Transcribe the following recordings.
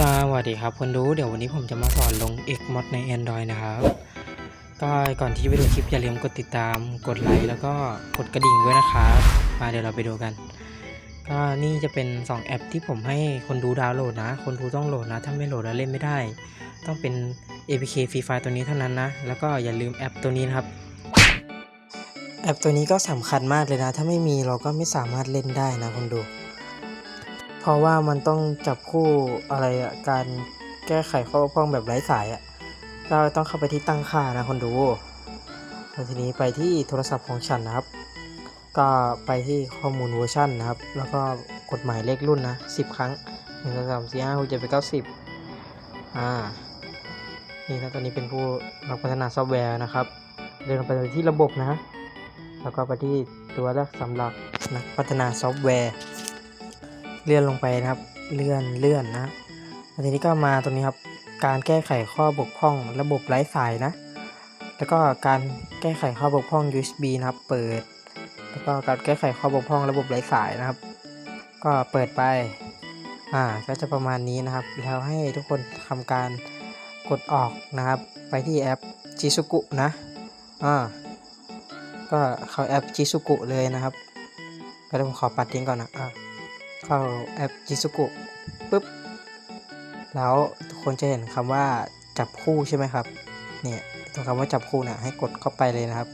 สวัสดีครับคนดูเดี๋ยววันนี้ผมจะมาสอนลง Xmod ใน Android นะครับ ก็ก่อนที่จะไปดูคลิปอย่าลืมกดติดตามกดไลค์แล้วก็กดกระดิ่งด้วยนะครับมาเดี๋ยวเราไปดูกัน ก็นี่จะเป็น 2 แอปที่ผมให้คนดูดาวน์โหลดนะ คนดูต้องโหลดนะ ถ้าไม่โหลดแล้วเล่นไม่ได้ ต้องเป็น APK Free Fire ตัวนี้เท่านั้นนะ แล้วก็อย่าลืมแอปตัวนี้นะครับ แอปตัวนี้ก็สำคัญมากเลยนะ ถ้าไม่มีเราก็ไม่สามารถเล่นได้นะคนดู เพราะว่ามันต้องจับคู่อะไรอะการแก้ไขข้อบกพร่องแบบไร้สายอะก็ต้องเข้าไปที่ตั้งค่านะคนดูแล้วทีนี้ไปที่โทรศัพท์ของฉันนะครับ ก็ไปที่ข้อมูลเวอร์ชันนะครับ แล้วก็กดหมายเลขรุ่นนะ 10 ครั้ง1 2 3 4 5 6 7 8 9 10อ่า นี่นะตอนนี้เป็นผู้รับพัฒนาซอฟต์แวร์นะครับ เดินไปที่ระบบนะ แล้วก็ไปที่ตัวเลือกสำหรับนักพัฒนาซอฟต์แวร์ เลื่อนลงไปนะครับ เลื่อนเลื่อนนะทีนี้ก็มาตรงนี้ครับ การแก้ไขข้อบกพร่อง ระบบไร้สายนะ แล้วก็การแก้ไขข้อบกพร่อง USB นะครับ เปิด แล้วก็การแก้ไขข้อบกพร่อง ระบบไร้สายนะครับ ก็เปิดไป อ่า ก็จะประมาณนี้นะครับ แล้วให้ทุกคนทำการกดออกนะครับ ไปที่แอป Jisuku นะ อ่า ก็เข้าแอป Jisuku เลยนะครับก็ต้องขอปัดทิ้งก่อนนะอ่า เข้าแอป Jisuku ปุ๊บ แล้วทุกคนจะเห็นคำว่าจับคู่ใช่ไหมครับ เนี่ยตรงคำว่าจับคู่นะให้กดเข้าไปเลยนะครับ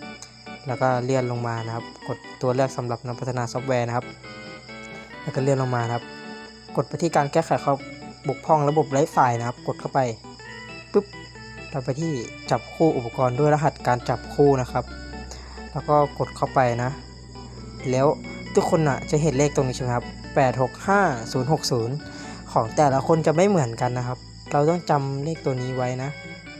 แล้วก็เลื่อนลงมานะครับ กดตัวเลือกสำหรับนักพัฒนาซอฟต์แวร์นะครับ แล้วก็เลื่อนลงมานะครับ กดไปที่การแก้ไขข้อบกพร่องระบบไร้สายนะครับ กดเข้าไปปุ๊บเราไปที่จับคู่อุปกรณ์ด้วยรหัสการจับคู่นะครับ แล้วก็กดเข้าไปนะ แล้วทุกคนอะจะเห็นเลขตรงนี้ใช่ไหมครับ 865060 ของแต่ละคนจะไม่เหมือนกันนะครับ เราต้องจำเลขตัวนี้ไว้นะ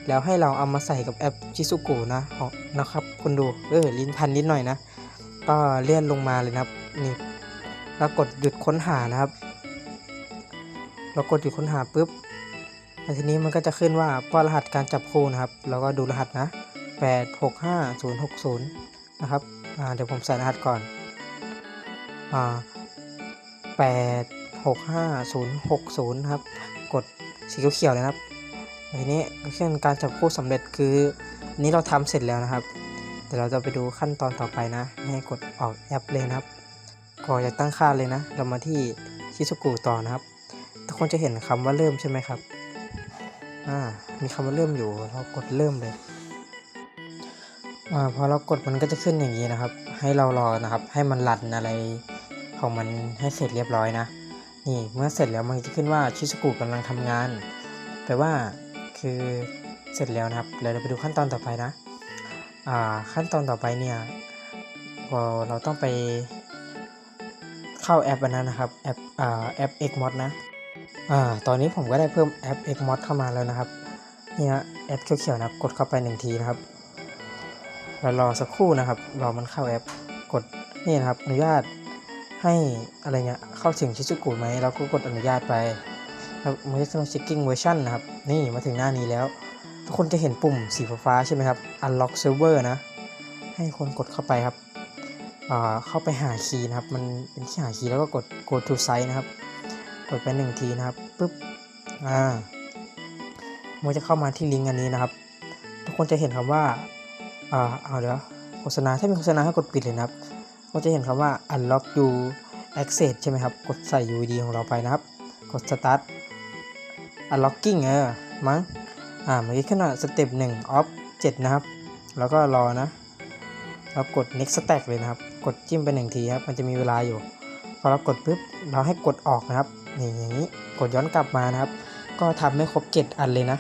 แล้วให้เราเอามาใส่กับแอปชิซุกุนะของนะครับคุณดูเออลิ้นพันนิดหน่อยนะ ก็เลื่อนลงมาเลยนะครับนี่แล้วกดหยุดค้นหานะครับ เรากดหยุดค้นหาปุ๊บแล้วทีนี้มันก็จะขึ้นว่าป้อนรหัสการจับคู่นะครับแล้วก็ดูรหัสนะ 865060 นะครับ อ่า เดี๋ยวผมใส่รหัสก่อน อ่า แปดหกห้าศูนย์หกศูนย์ครับ กดสีเขียวๆเลยครับทีนี้เครื่องการจับคู่สำเร็จคือนี้เราทำเสร็จแล้วนะครับเดี๋ยวเราจะไปดูขั้นตอนต่อไปนะ ให้กดออกแอปเลยนะครับก่อนจะตั้งค่าเลยนะ เรามาที่ชิซุกุต่อนะครับทุกคนจะเห็นคำว่าเริ่มใช่ไหมครับอ่ามีคำว่าเริ่มอยู่เรากดเริ่มเลยอ่าพอเรากดมันก็จะขึ้นอย่างนี้นะครับ ให้เรารอนะครับ ให้มันรันอะไร ของมันให้เสร็จเรียบร้อยนะ นี่เมื่อเสร็จแล้วมันจะขึ้นว่าชิสกุกำลังทำงานแปลว่าคือเสร็จแล้วนะครับเดี๋ยวเราไปดูขั้นตอนต่อไปนะอ่าขั้นตอนต่อไปเนี่ยพอเราต้องไปเข้าแอปอันนั้นนะครับแอปอ่าแอป Xmod นะอ่าตอนนี้ผมก็ได้เพิ่มแอป Xmod เข้ามาแล้วนะครับนี่นะแอปเขียวๆนะครับกดเข้าไปหนึ่งทีนะครับแล้วรอสักครู่นะครับรอมันเข้าแอปกดนี่นะครับอนุญาต ให้อะไรเงี้ยเข้าถึงชิซุกุไหมเราก็กดอนุญาตไปแล้วมันจะต้อง checking version นะครับ นี่มาถึงหน้านี้แล้ว ทุกคนจะเห็นปุ่มสีฟ้าใช่ไหมครับ unlock server นะ ให้คนกดเข้าไปครับอ่าเข้าไปหาคีย์นะครับ มันเป็นที่หาคีย์แล้วก็กด go to site นะครับ กดไปหนึ่งทีนะครับปุ๊บอ่ามันจะเข้ามาที่ลิงก์อันนี้นะครับ ทุกคนจะเห็นคำว่าอ่าเอาเดี๋ยวโฆษณาถ้ามีโฆษณาให้กดปิดเลยนะครับ ก็จะเห็นคำว่า unlock you access ใช่ไหมครับ กดใส่ UID ของเราไปนะครับ กด start unlocking เออมั้งอ่าเมื่อกี้ขึ้นว่า step 1 off 7 นะครับ แล้วก็รอนะแล้วกด next stack เลยนะครับ กดจิ้มไปหนึ่งทีครับ มันจะมีเวลาอยู่ พอเรากดปุ๊บ เราให้กดออกนะครับ นี่อย่างนี้ กดย้อนกลับมานะครับ ก็ทำให้ครบ 7 อันเลยนะ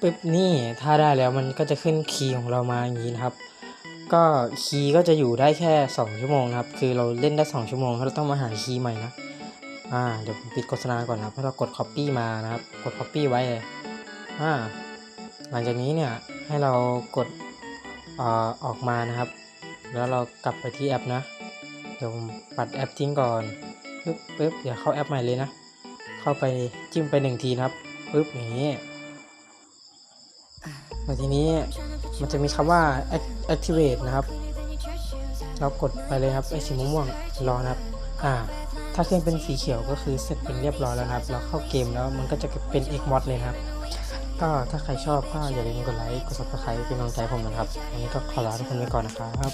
ปึ๊บนี่ถ้าได้แล้วมันก็จะขึ้นคีย์ของเรามาอย่างนี้นะครับ ก็คีย์ก็จะอยู่ได้แค่ 2 ชั่วโมงครับ คือเราเล่นได้ 2 ชั่วโมงเราต้องมาหาคีย์ใหม่นะอ่าเดี๋ยวผมปิดโฆษณาก่อนนะครับเพราะเรากด Copy มานะครับ กด Copy ไว้เลยอ่าหลังจากนี้เนี่ยให้เรากดอ่าออกมานะครับ แล้วเรากลับไปที่แอปนะ เดี๋ยวผมปัดแอปทิ้งก่อนปึ๊บปึ๊บเดี๋ยวเข้าแอปใหม่เลยนะ เข้าไปจิ้มไปหนึ่งทีนะครับปึ๊บอย่างนี้ แล้วทีนี้มันจะมีคำว่า activate นะครับ เรากดไปเลยครับไอสีม่วงๆรอนะครับ อ่า ถ้าเครื่องเป็นสีเขียวก็คือเสร็จเป็นเรียบร้อยแล้วนะครับ เราเข้าเกมแล้วมันก็จะเป็น X mod เลยนะครับ ก็ถ้าใครชอบก็อย่าลืมกดไลค์ กด subscribe เป็นกำลังใจผมนะครับ วันนี้ก็ขอลาทุกคนไปก่อนนะครับ